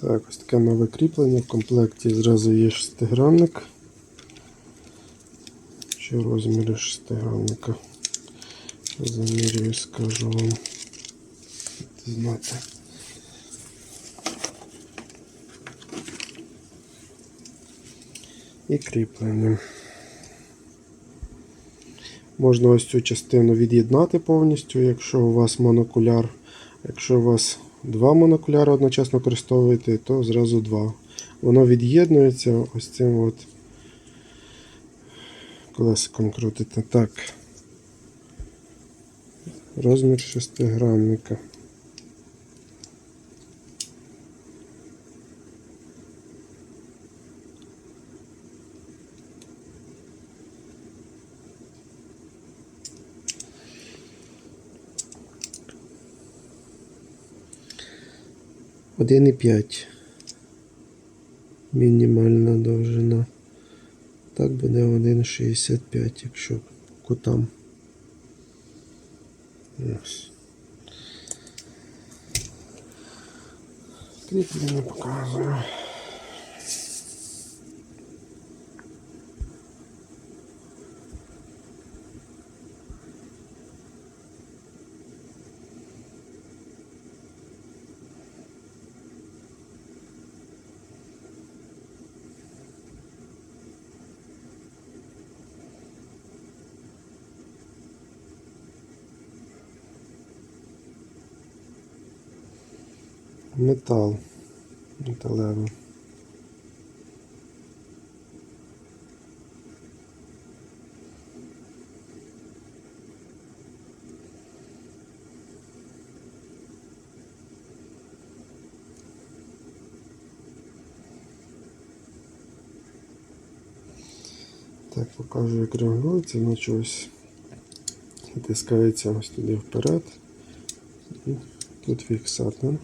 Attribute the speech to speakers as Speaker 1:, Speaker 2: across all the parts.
Speaker 1: Так, ось таке нове кріплення. В комплекті зразу є шестигранник. Що розміри шестигранника? Замірюю, скажу вам. Знати. І кріплення. Можна ось цю частину від'єднати повністю, якщо у вас монокуляр. Якщо у вас два монокуляри одночасно використовуєте, то зразу два. Воно від'єднується ось цим от колесиком крутите. Так. Розмір шестигранника. Один і п'ять. Мінімальна довжина. Так буде 1,65, якщо кутам. Ось. Кріплення показую. Метал. Металевий. Так, покажу, як регулюється, наче ось натискається ось туди вперед. Тут фіксатор.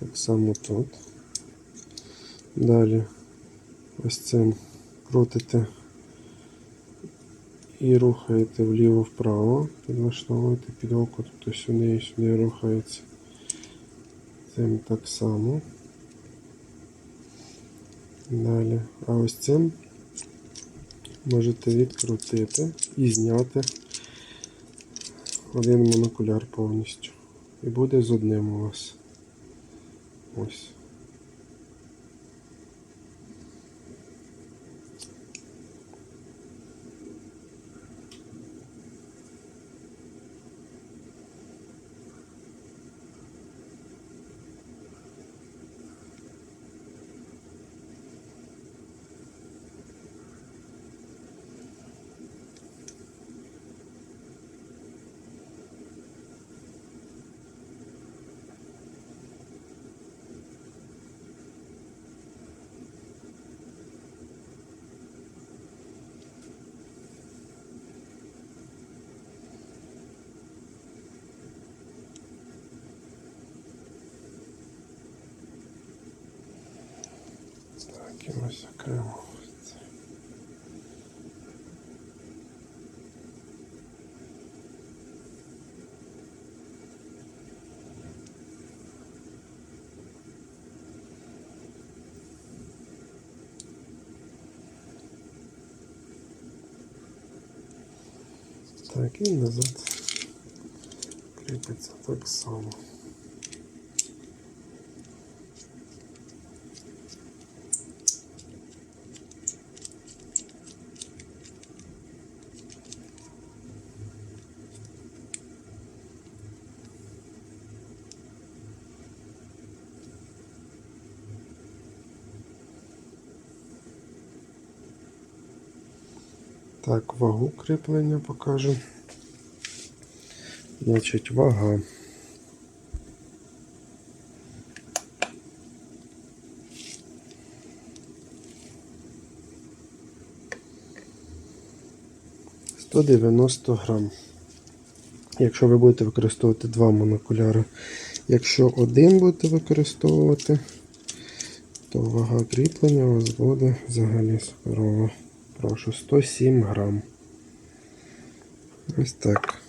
Speaker 1: Так само тут. Далі ось цим крутите і рухаєте вліво-вправо, підлаштовуєте під око, тобто сюди і сюди рухається. Цим так само. Далі. А ось цим можете відкрутити і зняти один монокуляр повністю. І буде з одним у вас. Ось. Так, і ось окремо. Так, і назад кріпиться так само. Так, вагу кріплення покажу. Значить, вага. Сто дев'яносто грам. Якщо ви будете використовувати два монокуляри. Якщо один будете використовувати, то вага кріплення у вас буде взагалі суперова. Прошу 107 грам. Ось так.